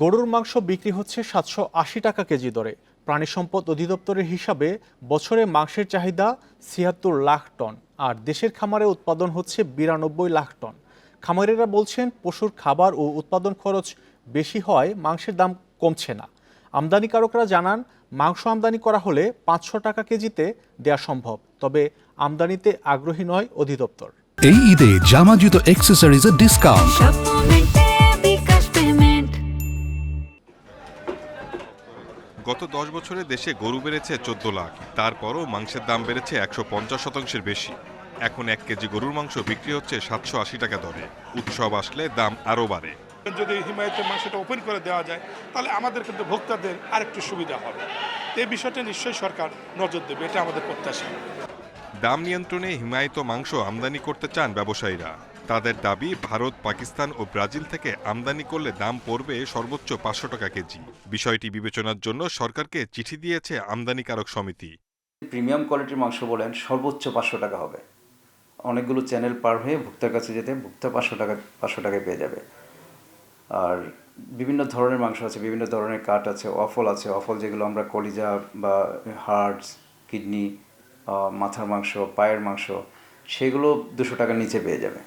গরুর মাংস বিক্রি হচ্ছে সাতশো আশি টাকা কেজি দরে। প্রাণী সম্পদ অধিদপ্তরের হিসাবে বছরে মাংসের চাহিদা ছিয়াত্তর লাখ টন আর দেশের খামারে উৎপাদন হচ্ছে বিরানব্বই লাখ টন। খামারিরা বলছেন পশুর খাবার ও উৎপাদন খরচ বেশি হয় মাংসের দাম কমছে না। আমদানিকারকরা জানান মাংস আমদানি করা হলে পাঁচশো টাকা কেজিতে দেওয়া সম্ভব তবে আমদানিতে আগ্রহী নয় অধিদপ্তর। এই ঈদে জামা জুতো অ্যাক্সেসরিজের ডিসকাউন্ট গত দশ বছরে দেশে গরু বেড়েছে চোদ্দ লাখ। তারপরও মাংসের দাম বেড়েছে একশো পঞ্চাশ শতাংশের বেশি। এখন এক কেজি গরুর মাংস বিক্রি হচ্ছে সাতশো আশি টাকা দরে। উৎসব আসলে দাম আরও বাড়ে। যদি হিমায়তের মাংসটা ওপেন করে দেওয়া যায় তাহলে আমাদের কিন্তু ভোক্তাদের আরেকটু সুবিধা হবে। এই বিষয়টা নিশ্চয়ই সরকার নজর দেবে এটা আমাদের প্রত্যাশা। দাম নিয়ন্ত্রণে হিমায়িত মাংস আমদানি করতে চান ব্যবসায়ীরা। তাদের দাবি, ভারত, পাকিস্তান ও ব্রাজিল থেকে আমদানি করলে দাম পড়বে সর্বোচ্চ পাঁচশো টাকা কেজি। বিষয়টি বিবেচনার জন্য সরকারকে চিঠি দিয়েছে আমদানিকারক সমিতি। প্রিমিয়াম কোয়ালিটির মাংস বলেন, সর্বোচ্চ পাঁচশো টাকা হবে। অনেকগুলো চ্যানেল পার হয়ে ভোক্তার কাছে যেতে ভোক্তা পাঁচশো টাকা, পাঁচশো টাকায় পেয়ে যাবে। আর বিভিন্ন ধরনের মাংস আছে, বিভিন্ন ধরনের কাট আছে, অফল আছে। অফল যেগুলো আমরা কলিজা বা হার্টস কিডনি মাথার মাংস, পায়ের মাংস সেগুলো দুশো টাকার নিচে পেয়ে যাবে।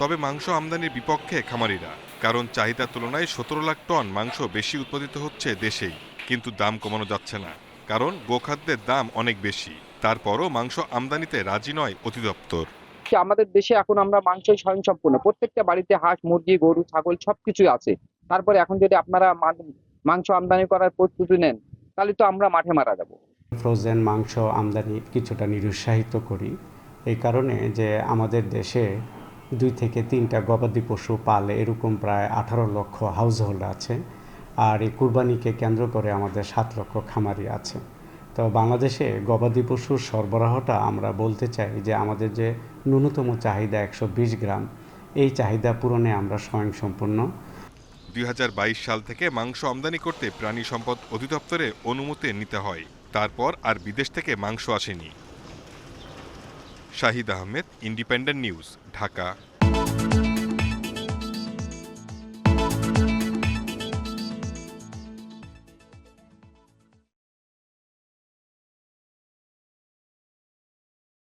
তবে মাংস আমদানির বিপক্ষে খামারিরা কারণ চাহিদার তুলনায় সতেরো লাখ টন মাংস বেশি উৎপাদিত হচ্ছে দেশেই কিন্তু দাম কমানো যাচ্ছে না কারণ গোখাদ্যের দাম অনেক বেশি। তারপরও মাংস আমদানিতে রাজি নয় অধিদপ্তর। আমাদের দেশে এখন আমরা মাংসই স্বয়ংসম্পূর্ণ। প্রত্যেকটা বাড়িতে হাঁস মুরগি গরু ছাগল সবকিছুই আছে। তারপরে এখন যদি আপনারা মাংস আমদানি করার প্রস্তুতি নেন তাহলে তো আমরা মাঠে মারা যাব। ফ্রোজেন মাংস আমদানি কিছুটা নিরুৎসাহিত করি। এই কারণে যে আমাদের দেশে দুই থেকে তিনটা গবাদি পশু পালে এরকম প্রায় আঠারো লক্ষ হাউস হোল্ড আছে। আর এই কুরবানিকে কেন্দ্র করে আমাদের সাত লক্ষ খামারি আছে। তো বাংলাদেশে গবাদি পশুর সরবরাহটা আমরা বলতে চাই যে আমাদের যে ন্যূনতম চাহিদা একশো বিশ গ্রাম, এই চাহিদা পূরণে আমরা স্বয়ংসম্পূর্ণ। দুই হাজার বাইশ সাল থেকে মাংস আমদানি করতে প্রাণী সম্পদ অধিদপ্তরে অনুমতি নিতে হয়। তারপর আর বিদেশ থেকে মাংস আসেনি। Shahid Ahmed independent news Dhaka